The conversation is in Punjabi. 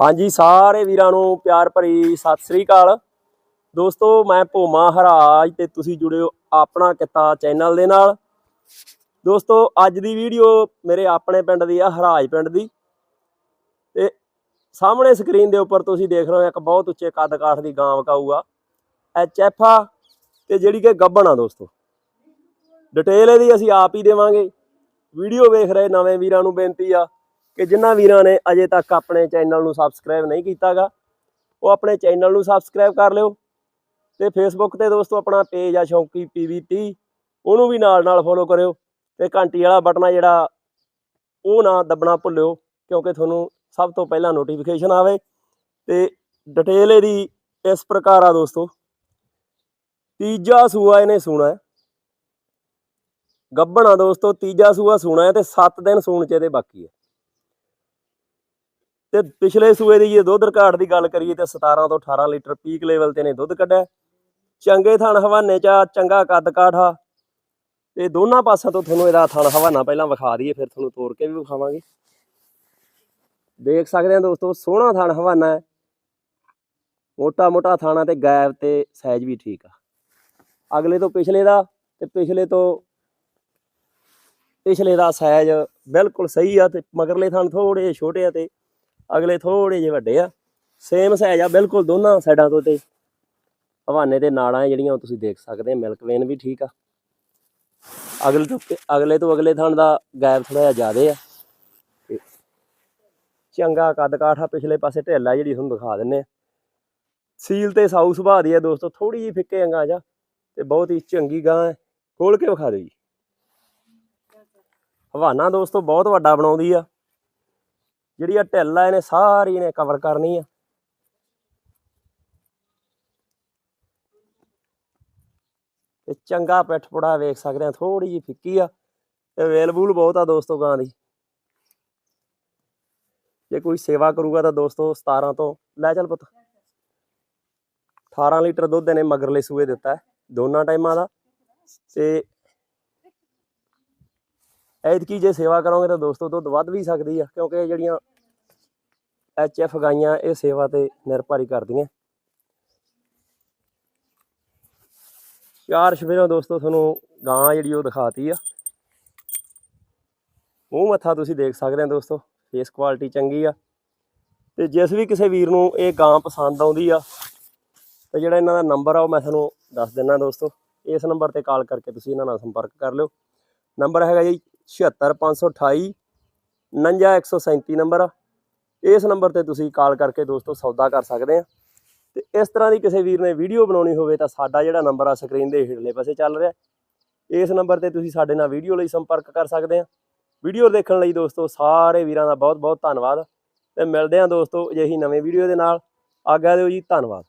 ਹਾਂਜੀ, ਸਾਰੇ ਵੀਰਾਂ ਨੂੰ ਪਿਆਰ ਭਰੀ ਸਤਿ ਸ੍ਰੀ ਅਕਾਲ। ਦੋਸਤੋ, ਮੈਂ ਭੋਮਾ ਹਰਾਜ ਤੇ ਤੁਸੀਂ ਜੁੜਿਓ ਆਪਣਾ ਕਿੱਤਾ ਚੈਨਲ ਦੇ ਨਾਲ। ਦੋਸਤੋ, ਅੱਜ ਦੀ ਵੀਡੀਓ ਮੇਰੇ ਆਪਣੇ ਪਿੰਡ ਦੀ ਆ, ਹਰਾਜ ਪਿੰਡ ਦੀ। ਤੇ ਸਾਹਮਣੇ ਸਕਰੀਨ ਦੇ ਉੱਪਰ ਤੁਸੀਂ ਦੇਖ ਰਹੇ ਹੋ, ਇੱਕ ਬਹੁਤ ਉੱਚੇ ਕੱਦ ਕਾਠ ਦੀ ਗਾਂ ਵਕਾਊਗਾ ਐਚ ਐਫ ਆ ਤੇ ਜਿਹੜੀ ਕਿ ਗੱਬਣ ਆ ਦੋਸਤੋ। ਡਿਟੇਲ ਇਹਦੀ ਅਸੀਂ ਆਪ ਹੀ ਦੇਵਾਂਗੇ। ਵੀਡੀਓ ਵੇਖ ਰਹੇ ਨਵੇਂ ਵੀਰਾਂ ਨੂੰ ਬੇਨਤੀ ਆ ਕਿ ਜਿਨ੍ਹਾਂ ਵੀਰਾਂ ਨੇ ਅਜੇ ਤੱਕ ਆਪਣੇ ਚੈਨਲ ਨੂੰ ਸਬਸਕ੍ਰਾਈਬ ਨਹੀਂ ਕੀਤਾਗਾ, ਉਹ ਆਪਣੇ ਚੈਨਲ ਨੂੰ ਸਬਸਕ੍ਰਾਈਬ ਕਰ ਲਿਓ ਤੇ ਫੇਸਬੁੱਕ ਤੇ ਦੋਸਤੋ ਆਪਣਾ ਪੇਜ ਆ ਸ਼ੌਂਕੀ ਪੀਵੀਟੀ ਉਹਨੂੰ ਵੀ ਨਾਲ ਨਾਲ ਫੋਲੋ ਕਰਿਓ ਤੇ ਘੰਟੀ ਵਾਲਾ ਬਟਨ ਆ ਜਿਹੜਾ, ਉਹ ਨਾ ਦੱਬਣਾ ਭੁੱਲਿਓ ਕਿਉਂਕਿ ਤੁਹਾਨੂੰ ਸਭ ਤੋਂ ਪਹਿਲਾਂ ਨੋਟੀਫਿਕੇਸ਼ਨ ਆਵੇ ਤੇ ਡਿਟੇਲ ਇਹਦੀ ਇਸ ਪ੍ਰਕਾਰ ਆ ਦੋਸਤੋ। ਤੀਜਾ ਸੂਆ ਇਹਨੇ ਸੂਣਾ ਗੱਬਣਾ ਦੋਸਤੋ, ਤੀਜਾ ਸੂਆ ਸੂਣਾ ਹੈ ਤੇ 7 ਦਿਨ ਸੂਣ ਚ ਇਹਦੇ ਬਾਕੀ ਹੈ। ਤੇ ਪਿਛਲੇ ਸੂਏ ਦੀ ਜੇ ਦੁੱਧ ਰਿਕਾਰਡ ਦੀ ਗੱਲ ਕਰੀਏ ਤੇ 17 ਤੋਂ 18 ਲੀਟਰ ਪੀਕ ਲੈਵਲ ਤੇ ਨੇ ਦੁੱਧ ਕੱਢਿਆ। ਚੰਗੇ ਥਣ ਹਵਾਨੇ ਚ ਆ, ਚੰਗਾ ਕੱਦ ਕਾਠਾ ਤੇ ਦੋਨਾਂ ਪਾਸਿਆਂ ਤੋਂ ਤੁਹਾਨੂੰ ਇਹਦਾ ਥਣ ਹਵਾਨਾ ਪਹਿਲਾਂ ਵਿਖਾ ਦਈਏ ਫਿਰ ਤੁਹਾਨੂੰ ਤੋੜ ਕੇ ਵੀ ਵਿਖਾਵਾਂਗੇ। ਦੇਖ ਸਕਦੇ ਆ ਦੋਸਤੋ ਸੋਹਣਾ ਥਣ ਹਵਾਨਾ ਹੈ। ਮੋਟਾ ਮੋਟਾ ਥਾਣਾ ਤੇ ਗਾਇਬ ਤੇ ਸਾਈਜ਼ ਵੀ ਠੀਕ ਆ। ਅਗਲੇ ਤੋਂ ਪਿਛਲੇ ਦਾ ਤੇ ਪਿਛਲੇ ਤੋਂ ਪਿਛਲੇ ਦਾ ਸਾਈਜ਼ ਬਿਲਕੁਲ ਸਹੀ ਆ ਤੇ ਮਗਰਲੇ ਥਣ ਥੋੜੇ ਜਿਹੇ ਛੋਟੇ ਆ ਤੇ ਅਗਲੇ ਥੋੜੇ ਜਿਹੇ ਵੱਡੇ ਆ। ਸੇਮ ਸਾਈਜ਼ ਆ, ਬਿਲਕੁਲ ਦੋਨਾਂ ਸਾਈਡਾਂ ਤੋਂ ਤੇ। ਹਵਾਨੇ ਦੇ ਨਾੜਾਂ ਜਿਹੜੀਆਂ ਉਹ ਤੁਸੀਂ ਦੇਖ ਸਕਦੇ ਆ ਮਿਲਕ ਵੇਨ ਵੀ ਠੀਕ ਆ। ਅਗਲੇ ਤੋਂ ਅਗਲੇ ਤੋਂ ਅਗਲੇ ਥਣ ਦਾ ਗੈਪ ਥੋੜਾ ਜਿਹਾ ਜ਼ਿਆਦੇ ਆ। ਚੰਗਾ ਕੱਦ ਕਾਠਾ ਪਿਛਲੇ ਪਾਸੇ ਢਿੱਲਾ ਜਿਹੜੀ ਤੁਹਾਨੂੰ ਦਿਖਾ ਦਿੰਨੇ ਆ। ਸੀਲ ਤੇ ਸਾਊ ਸੁਭਾਅ ਦੀ ਆ ਦੋਸਤੋ ਥੋੜੀ ਜਿਹੀ ਫਿੱਕੇ ਅੰਗਾ ਜਾ, ਤੇ ਬਹੁਤ ਹੀ ਚੰਗੀ ਗਾਂ ਹੈ। ਖੋਲ ਕੇ ਵਿਖਾ ਦਿਓ ਜੀ। ਹਵਾਨਾ ਦੋਸਤੋ, ਬਹੁਤ ਵੱਡਾ ਬਣਾਉਂਦੀ ਆ। ਜਿਹੜੀ ਆ ਢਿੱਲ ਆ, ਇਹਨੇ ਸਾਰੀ ਇਹਨੇ ਕਵਰ ਕਰਨੀ ਆ। ਤੇ ਚੰਗਾ ਪਿੱਠ ਪੁੜਾ ਵੇਖ ਸਕਦੇ ਆ ਥੋੜੀ ਜਿਹੀ ਫਿੱਕੀ ਆ, ਤੇ ਅਵੇਲੇਬਲ ਬਹੁਤ ਆ ਦੋਸਤੋ ਗਾਂ ਦੀ। ਜੇ ਕੋਈ ਸੇਵਾ ਕਰੂਗਾ ਤਾਂ ਦੋਸਤੋ 17 ਤੋਂ, ਲੈ ਚੱਲ ਪੁੱਤ। 18 ਲੀਟਰ ਦੁੱਧ ਇਹਨੇ ਮਗਰਲੇ ਸੂਏ ਦਿੱਤਾ ਹੈ, ਦੋਨਾਂ ਟਾਈਮਾਂ ਦਾ। ਤੇ ਐਤਕੀ ਜੇ ਸੇਵਾ ਕਰੋਗੇ ਤਾਂ ਦੋਸਤੋ ਦੁੱਧ ਵੱਧ ਵੀ ਸਕਦੀ ਆ, ਕਿਉਂਕਿ ਜਿਹੜੀਆਂ ਐਚ ਐਫ ਗਾਈਆਂ ਇਹ ਸੇਵਾ ਤੇ ਨਿਰਭਰੀ ਕਰਦੀਆਂ। ਚਾਰ ਸਵੇਰਾਂ ਦੋਸਤੋ, ਤੁਹਾਨੂੰ ਗਾਂ ਜਿਹੜੀ ਉਹ ਦਿਖਾਤੀ ਆ। ਮੂੰਹ ਮੱਥਾ ਤੁਸੀਂ ਦੇਖ ਸਕਦੇ ਹੋ ਦੋਸਤੋ ਫੇਸ ਕੁਆਲਿਟੀ ਚੰਗੀ ਆ। ਤੇ ਜਿਸ ਵੀ ਕਿਸੇ ਵੀਰ ਨੂੰ ਇਹ ਗਾਂ ਪਸੰਦ ਆਉਂਦੀ ਆ, ਤੇ ਜਿਹੜਾ ਇਹਨਾਂ ਦਾ ਨੰਬਰ ਆ ਉਹ ਮੈਂ ਤੁਹਾਨੂੰ ਦੱਸ ਦਿੰਦਾ ਦੋਸਤੋ। ਇਸ ਨੰਬਰ ਤੇ ਕਾਲ ਕਰਕੇ ਤੁਸੀਂ ਇਹਨਾਂ ਨਾਲ ਸੰਪਰਕ ਕਰ ਲਿਓ। ਨੰਬਰ ਹੈਗਾ ਜੀ 76528 59137 ਨੰਬਰ ਆ। ਇਸ ਨੰਬਰ ਤੇ ਤੁਸੀਂ ਕਾਲ ਕਰਕੇ ਦੋਸਤੋ ਸੌਦਾ ਕਰ ਸਕਦੇ ਆ। ਤੇ ਇਸ ਤਰ੍ਹਾਂ ਦੀ ਕਿਸੇ ਵੀਰ ਨੇ ਵੀਡੀਓ ਬਣਾਉਣੀ ਹੋਵੇ ਤਾਂ ਸਾਡਾ ਜਿਹੜਾ ਨੰਬਰ ਆ ਸਕਰੀਨ ਦੇ ਹੇਠਲੇ ਪਾਸੇ ਚੱਲ ਰਿਹਾ। ਇਸ ਨੰਬਰ ਤੇ ਤੁਸੀਂ ਸਾਡੇ ਨਾਲ ਵੀਡੀਓ ਲਈ ਸੰਪਰਕ ਕਰ ਸਕਦੇ ਆ। ਵੀਡੀਓ ਦੇਖਣ ਲਈ ਦੋਸਤੋ ਸਾਰੇ ਵੀਰਾਂ ਦਾ ਬਹੁਤ ਬਹੁਤ ਧੰਨਵਾਦ। ਤੇ ਮਿਲਦੇ ਆ ਦੋਸਤੋ ਅਜਿਹੀ ਨਵੇਂ ਵੀਡੀਓ ਦੇ ਨਾਲ। ਆਗਿਆ ਦਿਓ ਜੀ, ਧੰਨਵਾਦ।